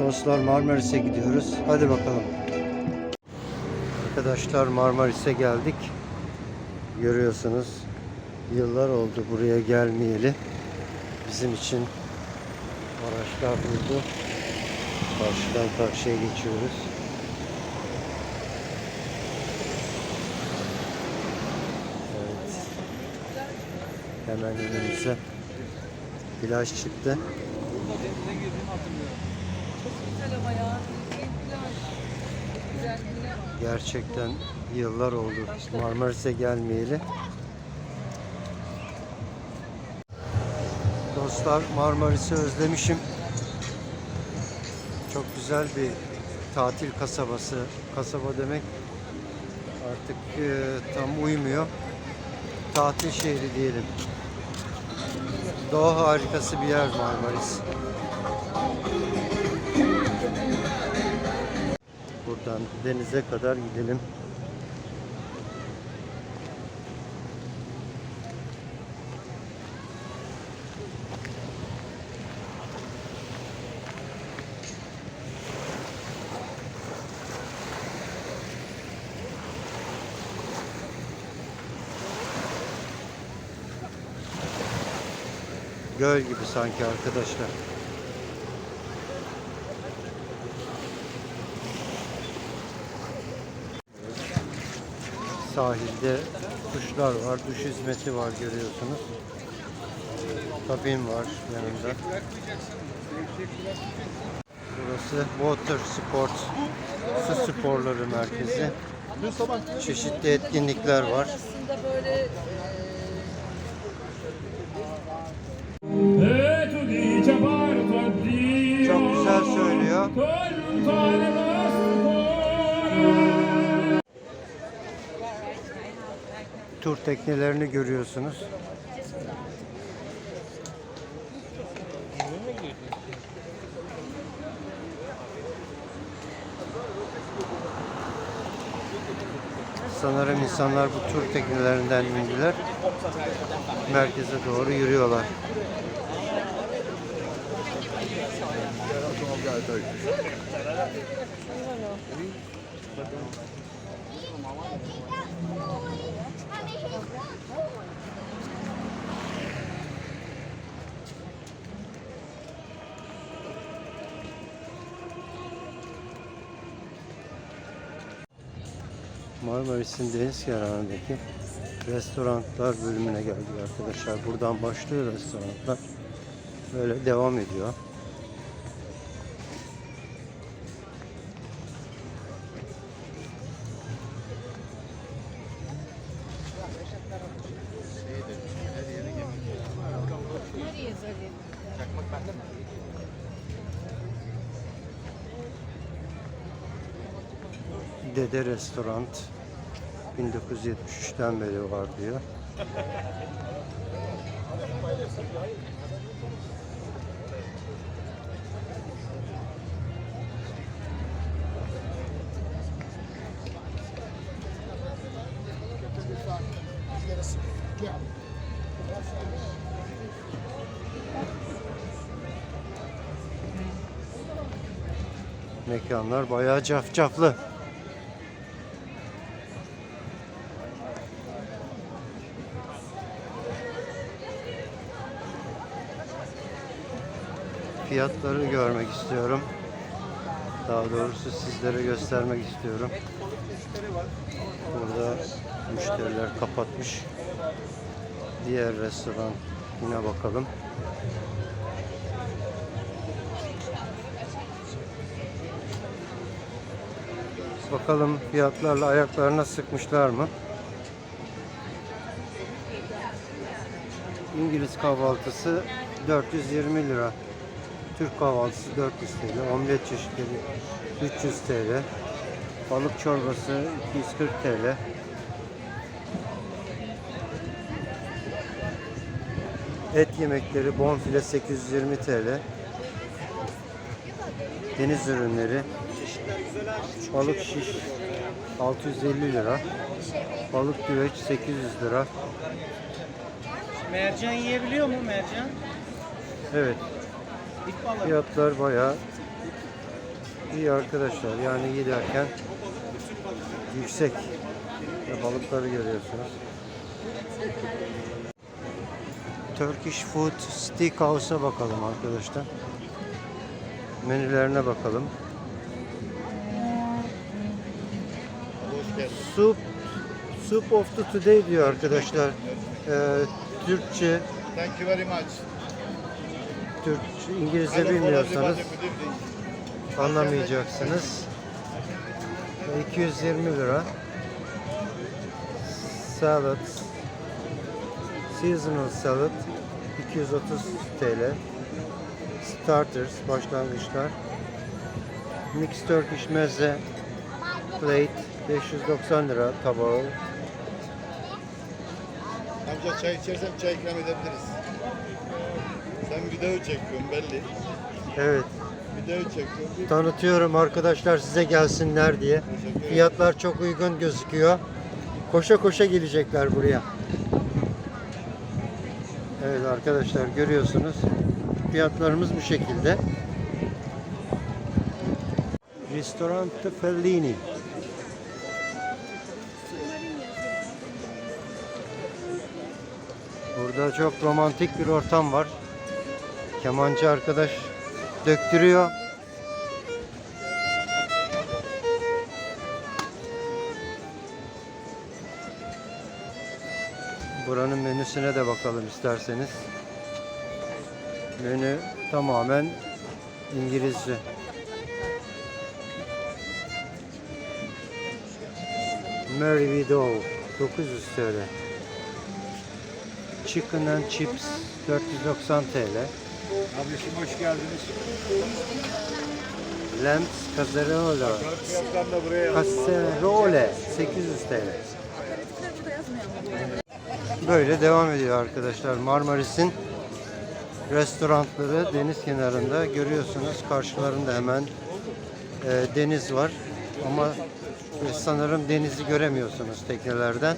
Dostlar Marmaris'e gidiyoruz. Hadi bakalım. Arkadaşlar Marmaris'e geldik. Görüyorsunuz. Yıllar oldu buraya gelmeyeli. Bizim için araçlar durdu. Karşıdan karşıya geçiyoruz. Evet. Hemen önümüze plaj çıktı. Güzel ama ya. Güzel. Gerçekten yıllar oldu Marmaris'e gelmeyeli. Dostlar Marmaris'i özlemişim. Çok güzel bir tatil kasabası. Kasaba demek artık e, tam uymuyor. Tatil şehri diyelim. Doğa harikası bir yer Marmaris. Buradan denize kadar gidelim. Göl gibi sanki arkadaşlar. Sahilde kuşlar var, duş hizmeti var görüyorsunuz. Kabin var yanında. Burası Water Sport, su sporları merkezi. Çeşitli etkinlikler var. Çok güzel söylüyor. Tur teknelerini görüyorsunuz. Sanırım insanlar bu tur teknelerinden indiler. Merkeze doğru yürüyorlar. Marmaris'in deniz kenarındaki restoranlar bölümüne geldik arkadaşlar. Buradan başlıyor restoranlar. Böyle devam ediyor. Dede Restoran 1973'ten beri var diyor. Mekanlar bayağı cafcaflı. Fiyatları görmek istiyorum. Daha doğrusu sizlere göstermek istiyorum. Burada müşteriler kapatmış. Diğer restoran yine bakalım. Bakalım fiyatlarla ayaklarına sıkmışlar mı? İngiliz kahvaltısı 420 lira. Türk kahvaltısı 400 TL. Omlet çeşitleri 300 TL. Balık çorbası 240 TL. Et yemekleri bonfile 820 TL. Deniz ürünleri balık şiş 650 lira. Balık güveç 800 lira. Mercan yiyebiliyor mu mercan? Evet. Fiyatlar bayağı iyi arkadaşlar. Yani giderken yüksek ve balıkları görüyorsunuz. Turkish Food Steakhouse'a bakalım arkadaşlar. Menülerine bakalım. Soup Soup of the Today diyor arkadaşlar. Ee, Türkçe, Thank you very much. Türkçe, İngilizce bilmiyorsanız anlamayacaksınız. 220 lira. Salad. Seasonal salad 230 TL. Starters başlangıçlar. Mixed Turkish meze plate 590 lira tabağı. Amca çay içersem çay ikram edebiliriz. Sen video çekiyorsun belli. Evet. Video çekiyorsun. Tanıtıyorum arkadaşlar size gelsinler diye. Fiyatlar çok uygun gözüküyor. Koşa koşa gelecekler buraya. Evet arkadaşlar görüyorsunuz. Fiyatlarımız bu şekilde. Ristorante Fellini. Burada çok romantik bir ortam var. Kemancı arkadaş döktürüyor. Buranın menüsüne de bakalım isterseniz. Menü tamamen İngilizce. Mary Widow 900 TL. Chicken and Chips 490 TL. Ablacığım hoş geldiniz. Fiyatlar da buraya Caserole 800 TL. Böyle devam ediyor arkadaşlar. Marmaris'in restoranları deniz kenarında görüyorsunuz. Karşılarında hemen e, deniz var. Ama e, sanırım denizi göremiyorsunuz teknelerden.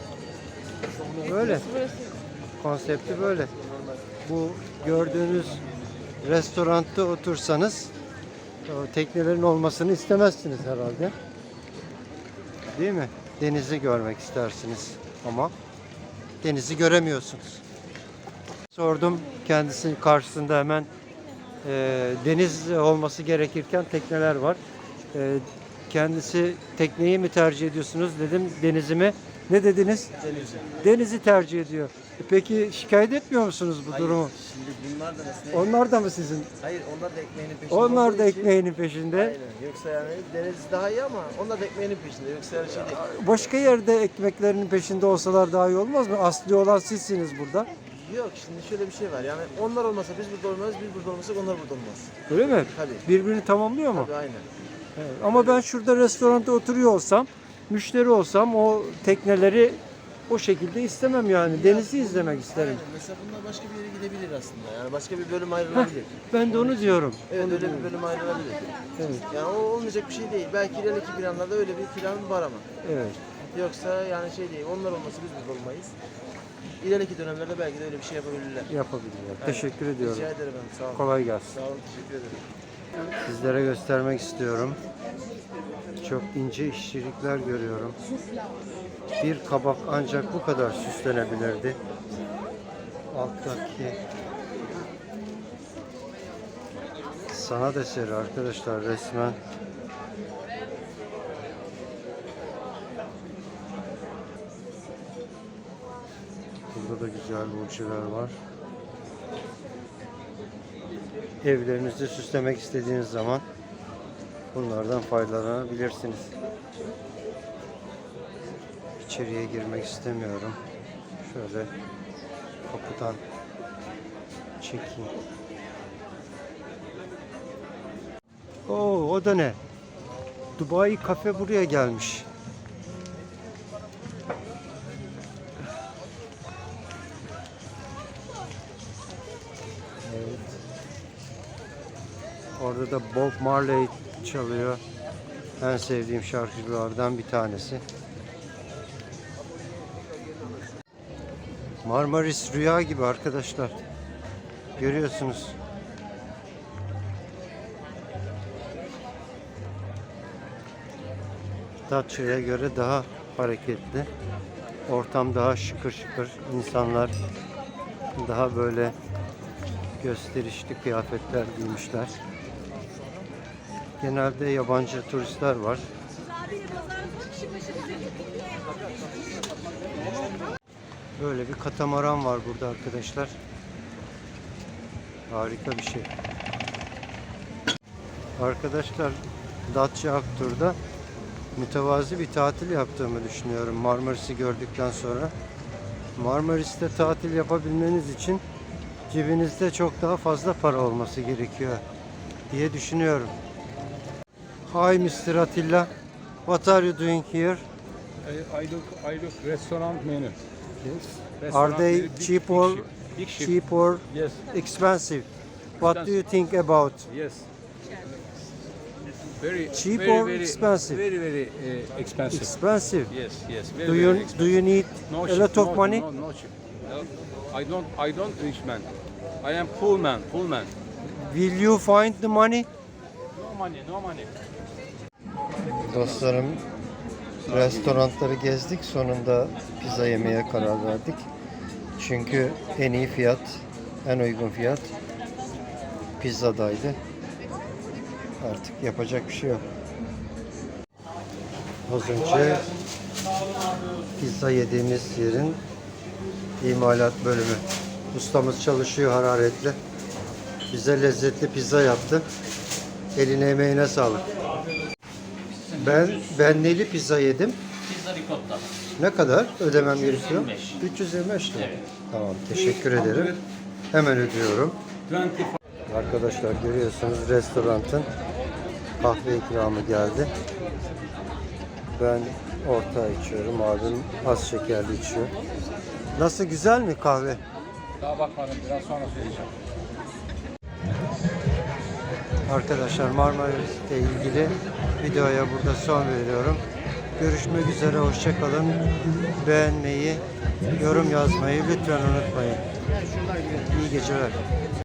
Böyle. Konsepti böyle. Bu gördüğünüz restoranda otursanız o teknelerin olmasını istemezsiniz herhalde. Değil mi? Denizi görmek istersiniz ama denizi göremiyorsunuz. Sordum kendisinin karşısında hemen e, deniz olması gerekirken tekneler var. E, kendisi tekneyi mi tercih ediyorsunuz dedim denizi mi? Ne dediniz? Denizi. Denizi tercih ediyor. E, Peki şikayet etmiyor musunuz bu Hayır, durumu? Şimdi bunlar da nasıl? Onlar da mı sizin? Hayır onlar da ekmeğinin peşinde. Onlar olduğu da için- ekmeğinin peşinde. Aynen. Yoksa yani deniz daha iyi ama onlar da ekmeğinin peşinde. Yoksa her şey değil. Başka yerde ekmeklerinin peşinde olsalar daha iyi olmaz mı? Asli olan sizsiniz burada. Yok şimdi şöyle bir şey var. Yani onlar olmasa biz burada olmayız, biz burada olmasak onlar burada olmaz. Öyle mi? Tabii. Birbirini tamamlıyor mu? Tabii aynen. Evet. Ama ben şurada restoranda oturuyor olsam, müşteri olsam o tekneleri o şekilde istemem yani. Denizi izlemek isterim. Aynen. Mesela bunlar başka bir yere gidebilir aslında. Yani başka bir bölüm ayrılabilir. Ben de onu diyorum. Evet öyle bir bölüm ayrılabilir. Evet. Yani o olmayacak bir şey değil. Belki ileriki planlarda öyle bir plan var ama. Evet. Yoksa yani şey değil. Onlar olmasa biz burada olmayız. İleriki dönemlerde belki de öyle bir şey yapabilirler. Yapabilirler. Teşekkür ediyorum. Rica ederim efendim. Sağ olun. Kolay gelsin. Sağ olun. Teşekkür ederim. Sizlere göstermek istiyorum. Çok ince işçilikler görüyorum. Bir kabak ancak bu kadar süslenebilirdi. Alttaki sanat eseri arkadaşlar resmen. Burada da güzel burçeler var. Evlerinizi süslemek istediğiniz zaman bunlardan faydalanabilirsiniz. İçeriye girmek istemiyorum. Şöyle kapıdan çekeyim. Oo, o da ne? Dubai kafe buraya gelmiş. Orada da Bob Marley çalıyor. En sevdiğim şarkıcılardan bir tanesi. Marmaris rüya gibi arkadaşlar. Görüyorsunuz. Datça'ya göre daha hareketli. Ortam daha şıkır şıkır. İnsanlar daha böyle gösterişli kıyafetler giymişler. Genelde yabancı turistler var. Böyle bir katamaran var burada arkadaşlar. Harika bir şey. Arkadaşlar Datça Aktur'da mütevazi bir tatil yaptığımı düşünüyorum Marmaris'i gördükten sonra. Marmaris'te tatil yapabilmeniz için cebinizde çok daha fazla para olması gerekiyor diye düşünüyorum. Hi Mr. Attila. What are you doing here? I, I look I look restaurant menu. Are Restaurant they menu, big- cheap big or ship, big ship. cheap or Yes, expensive? What do you think about? yes. Very Cheap very, or very, expensive? Very very uh, expensive. Expensive. yes, yes. Very, Do very you expensive. do you need no a lot of no, money? No, no cheap. No, I don't I don't rich man. I am poor man, poor man. Will you find the money? No money, no money. Dostlarım restoranları gezdik. Sonunda pizza yemeye karar verdik. Çünkü en iyi fiyat, en uygun fiyat pizzadaydı. Artık yapacak bir şey yok. Az önce pizza yediğimiz yerin imalat bölümü. Ustamız çalışıyor hararetli. Bize lezzetli pizza yaptı. Eline emeğine sağlık. Ben ben neli pizza yedim. Pizza ricotta. Ne kadar ödemem gerekiyor? 325. 325 lira. Tamam teşekkür ederim. Hemen ödüyorum. 25 Arkadaşlar görüyorsunuz restoranın kahve ikramı geldi. Ben orta içiyorum. Abim az şekerli içiyor. Nasıl güzel mi kahve? Daha bakmadım biraz sonra söyleyeceğim. Arkadaşlar Marmaris'le ilgili videoya burada son veriyorum. Görüşmek üzere, hoşçakalın. Beğenmeyi, yorum yazmayı lütfen unutmayın. İyi geceler.